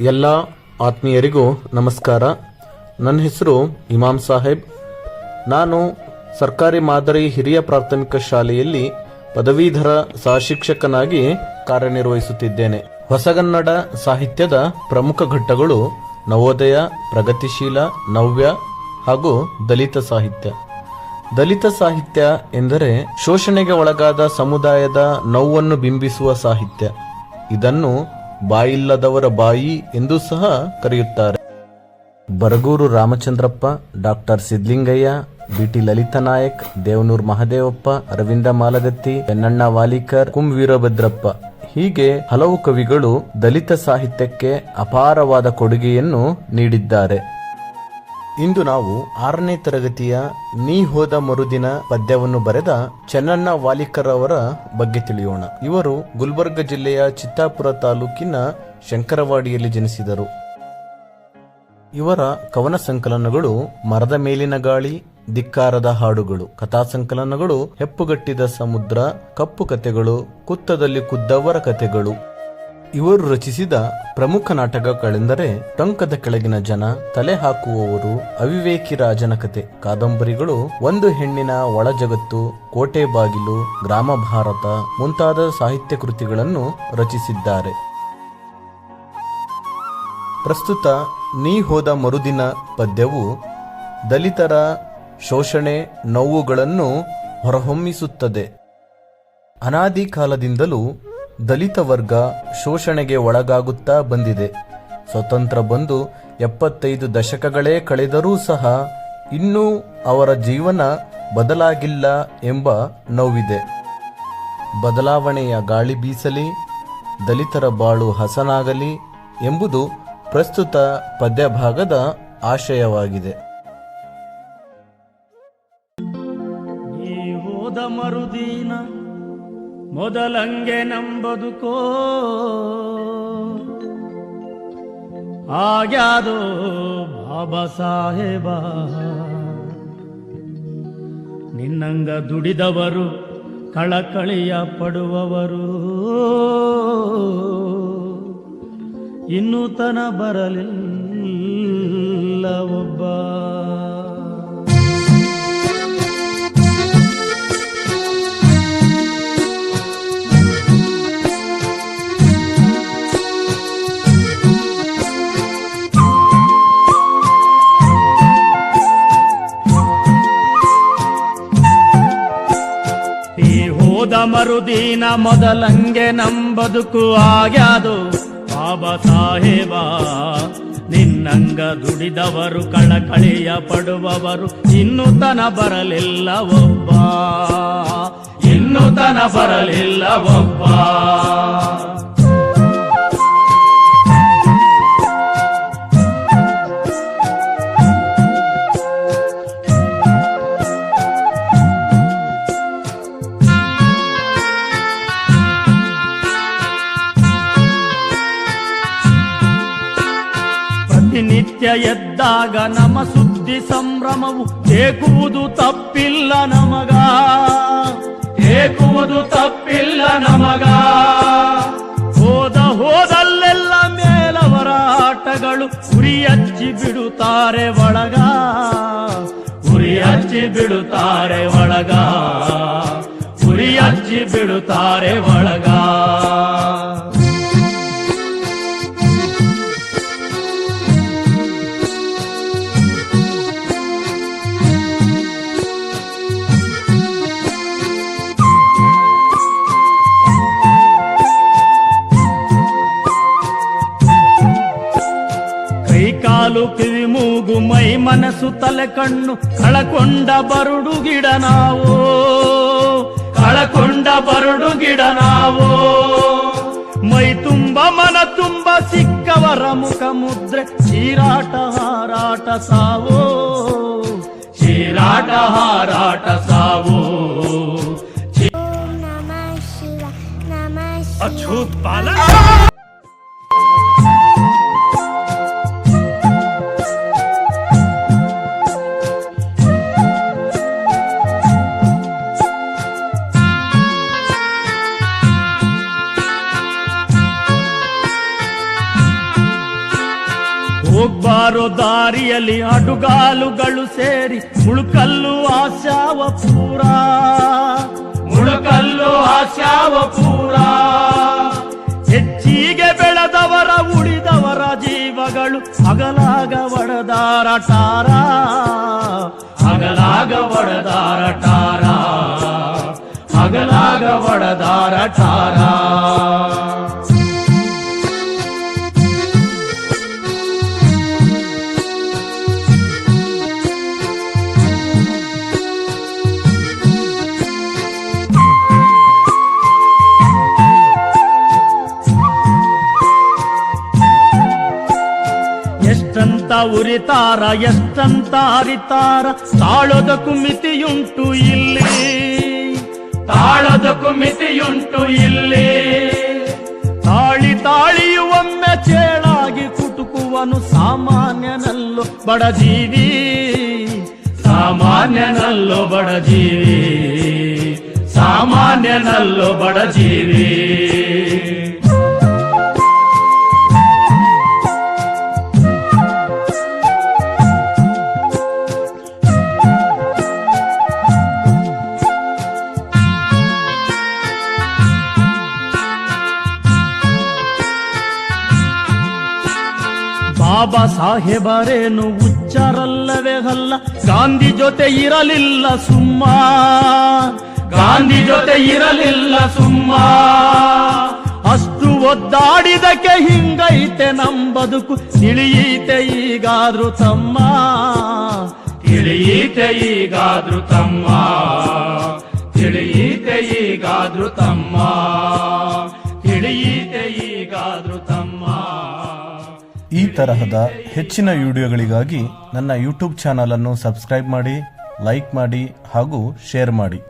ಎಲ್ಲ ಆತ್ಮೀಯರಿಗೂ ನಮಸ್ಕಾರ. ನನ್ನ ಹೆಸರು ಇಮಾಮ್ ಸಾಹೇಬ್. ನಾನು ಸರ್ಕಾರಿ ಮಾದರಿ ಹಿರಿಯ ಪ್ರಾಥಮಿಕ ಶಾಲೆಯಲ್ಲಿ ಪದವೀಧರ ಸಹಶಿಕ್ಷಕನಾಗಿ ಕಾರ್ಯನಿರ್ವಹಿಸುತ್ತಿದ್ದೇನೆ. ಹೊಸಗನ್ನಡ ಸಾಹಿತ್ಯದ ಪ್ರಮುಖ ಘಟ್ಟಗಳು ನವೋದಯ, ಪ್ರಗತಿಶೀಲ, ನವ್ಯ ಹಾಗೂ ದಲಿತ ಸಾಹಿತ್ಯ. ದಲಿತ ಸಾಹಿತ್ಯ ಎಂದರೆ ಶೋಷಣೆಗೆ ಒಳಗಾದ ಸಮುದಾಯದ ನೋವನ್ನು ಬಿಂಬಿಸುವ ಸಾಹಿತ್ಯ. ಇದನ್ನು ಬಾಯಿಲ್ಲದವರ ಬಾಯಿ ಎಂದು ಸಹ ಕರೆಯುತ್ತಾರೆ. Baraguru Ramachandrappa, doctor Siddalingaiah, B T Lalitha Naik, Devanur Mahadevappa, Aravinda Malagatti, Bennanna Walikar, Kum Veerabhadrappa. ಹೀಗೆ ಹಲವು ಕವಿಗಳು ದಲಿತ ಸಾಹಿತ್ಯಕ್ಕೆ ಅಪಾರವಾದ ಕೊಡುಗೆಯನ್ನು ನೀಡಿದ್ದಾರೆ. ಇಂದು ನಾವು ಆರನೇ ತರಗತಿಯ ನೀ ಹೋದ ಮರುದಿನ ಪದ್ಯವನ್ನು ಬರೆದ ಚೆನ್ನಣ್ಣ ವಾಲಿಕರ್ ಅವರ ಬಗ್ಗೆ ತಿಳಿಯೋಣ. ಇವರು ಗುಲ್ಬರ್ಗ ಜಿಲ್ಲೆಯ ಚಿತ್ತಾಪುರ ತಾಲೂಕಿನ ಶಂಕರವಾಡಿಯಲ್ಲಿ ಜನಿಸಿದರು. ಇವರ ಕವನ ಸಂಕಲನಗಳು ಮರದ ಮೇಲಿನ ಗಾಳಿ, ಧಿಕ್ಕಾರದ ಹಾಡುಗಳು, ಕಥಾ ಸಂಕಲನಗಳು, ಹೆಪ್ಪುಗಟ್ಟಿದ ಸಮುದ್ರ, ಕಪ್ಪು ಕಥೆಗಳು, ಕುತ್ತದಲ್ಲಿ ಕುದ್ದವರ ಕಥೆಗಳು ಇವರು ರಚಿಸಿದ ಪ್ರಮುಖ ನಾಟಕಗಳೆಂದರೆ ಟೊಂಕದ ಕೆಳಗಿನ ಜನ, ತಲೆ ಹಾಕುವವರು, ಅವಿವೇಕಿ ರಾಜನ ಕತೆ. ಕಾದಂಬರಿಗಳು ಒಂದು ಹೆಣ್ಣಿನ ಒಳ ಜಗತ್ತು, ಕೋಟೆ ಬಾಗಿಲು, ಗ್ರಾಮ ಭಾರತ ಮುಂತಾದ ಸಾಹಿತ್ಯ ಕೃತಿಗಳನ್ನು ರಚಿಸಿದ್ದಾರೆ. ಪ್ರಸ್ತುತ ನೀ ಹೋದ ಮರುದಿನ ಪದ್ಯವು ದಲಿತರ ಶೋಷಣೆ ನೋವುಗಳನ್ನು ಹೊರಹೊಮ್ಮಿಸುತ್ತದೆ. ಅನಾದಿ ಕಾಲದಿಂದಲೂ ದಲಿತ ವರ್ಗ ಶೋಷಣೆಗೆ ಒಳಗಾಗುತ್ತಾ ಬಂದಿದೆ. ಸ್ವತಂತ್ರ ಬಂದು ಎಪ್ಪತ್ತೈದು ದಶಕಗಳೇ ಕಳೆದರೂ ಸಹ ಇನ್ನೂ ಅವರ ಜೀವನ ಬದಲಾಗಿಲ್ಲ ಎಂಬ ನೋವಿದೆ. ಬದಲಾವಣೆಯ ಗಾಳಿ ಬೀಸಲಿ, ದಲಿತರ ಬಾಳು ಹಸನಾಗಲಿ ಎಂಬುದು ಪ್ರಸ್ತುತ ಪದ್ಯಭಾಗದ ಆಶಯವಾಗಿದೆ. ಮರುದೀನ ಮೊದಲಂಗೆ ನಂಬದುಕೋ ಆಗ್ಯಾದೋ ಬಾಬಾ ಸಾಹೇಬ. ನಿನ್ನಂಗ ದುಡಿದವರು ಕಳಕಳಿಯ ಪಡುವವರು. ಇನ್ನೂ ತನ ಬರಲಿಲ್ಲ. ಮರುದಿನ ಮೊದಲಂಗೆ ನಂಬದುಕು ಆಗ್ಯಾದು. ಬಾಬಾ ಸಾಹೇಬ, ನಿನ್ನಂಗ ದುಡಿದವರು, ಕಳಕಳಿಯ ಪಡುವವರು, ಇನ್ನು ತನ ಬರಲಿಲ್ಲ ಒಬ್ಬ. ಇನ್ನು ತನ ಬರಲಿಲ್ಲ ಒಬ್ಬ. ಪ್ರತಿನಿತ್ಯ ಎದ್ದಾಗ ನಮ ಸುದ್ದಿ ಸಂಭ್ರಮವು ಏಕುವುದು ತಪ್ಪಿಲ್ಲ ನಮಗ. ಏಕುವುದು ತಪ್ಪಿಲ್ಲ ನಮಗ. ಹೋದ ಹೋದಲ್ಲೆಲ್ಲ ಮೇಲವರ ಆಟಗಳು ಉರಿಯಚ್ಚಿ ಬಿಡುತ್ತಾರೆ ಒಳಗ. ಉರಿ ಹಚ್ಚಿ ಬಿಡುತ್ತಾರೆ ಒಳಗ. ಉರಿಯಚ್ಚಿ ಬಿಡುತ್ತಾರೆ ಒಳಗ. ಮೈ ಮನಸ್ಸು ತಲೆ ಕಣ್ಣು ಕಳಕೊಂಡ ಬರುಡು ಗಿಡ ನಾವು. ಕಳಕೊಂಡ ಬರುಡು ಗಿಡ ನಾವು. ಮೈ ತುಂಬ ಮನ ತುಂಬ ಸಿಕ್ಕವರ ಮುಖ ಮುದ್ರೆ ಚೀರಾಟ ಹಾರಾಟ ಸಾವೋ. ಚೀರಾಟ ಹಾರಾಟ ಸಾವೋ. ಅಚ್ಚೂತ್ ಬಾಲ ಬಾರೋ ದಾರಿಯಲ್ಲಿ ಅಡುಗಾಲುಗಳು ಸೇರಿ ಮುಳುಕಲ್ಲು ಆಶಾವ ಪೂರ. ಮುಳುಕಲ್ಲು ಆಶಾವ ಪೂರ. ಹೆಚ್ಚಿಗೆ ಬೆಳೆದವರ ಉಳಿದವರ ಜೀವಗಳು ಹಗಲಾಗ ಒಡೆದಾರ ಟಾರ. ಹಗಲಾಗ ಒಡೆದಾರ ಟಾರ. ಹಗಲಾಗ ಟಾರ. ಎಷ್ಟಂತ ಉರಿತಾರ, ಎಷ್ಟಂತ ಅರಿತಾರ, ತಾಳದ ಮಿತಿಯುಂಟು ಇಲ್ಲಿ. ತಾಳದ ಮಿತಿಯುಂಟು ಇಲ್ಲಿ. ತಾಳಿ ತಾಳಿಯು ಒಮ್ಮೆ ಚೇಳಾಗಿ ಕುಟುಕುವನು ಸಾಮಾನ್ಯನಲ್ಲೋ ಬಡಜೀವಿ ಸಾಮಾನ್ಯನಲ್ಲೋ ಬಡಜೀವಿ ಸಾಮಾನ್ಯನಲ್ಲೋ ಬಡಜೀವಿ ಬಾಬಾ ಸಾಹೇಬರೇನು ಉಚ್ಚಾರಲ್ಲವೇ ಅಲ್ಲ. ಗಾಂಧಿ ಜೊತೆ ಇರಲಿಲ್ಲ ಸುಮ್ಮ. ಗಾಂಧಿ ಜೊತೆ ಇರಲಿಲ್ಲ ಸುಮ್ಮ. ಅಷ್ಟು ಒದ್ದಾಡಿದಕ್ಕೆ ಹಿಂಗೈತೆ ನಮ್ ಬದುಕು. ತಿಳಿಯೀತೆ ಈಗಾದ್ರೂ ತಮ್ಮ. ತಿಳಿಯೀತೆ ಈಗಾದ್ರೂ ತಮ್ಮ. ತಿಳಿಯೀತೆ ಈಗಾದ್ರೂ ತಮ್ಮ. ತರಹದ ಹೆಚ್ಚಿನ ವಿಡಿಯೋಗಳಿಗಾಗಿ ನನ್ನ ಯೂಟ್ಯೂಬ್ ಚಾನಲನ್ನು ಸಬ್ಸ್ಕ್ರೈಬ್ ಮಾಡಿ ಲೈಕ್ ಮಾಡಿ ಹಾಗೂ ಶೇರ್ ಮಾಡಿ.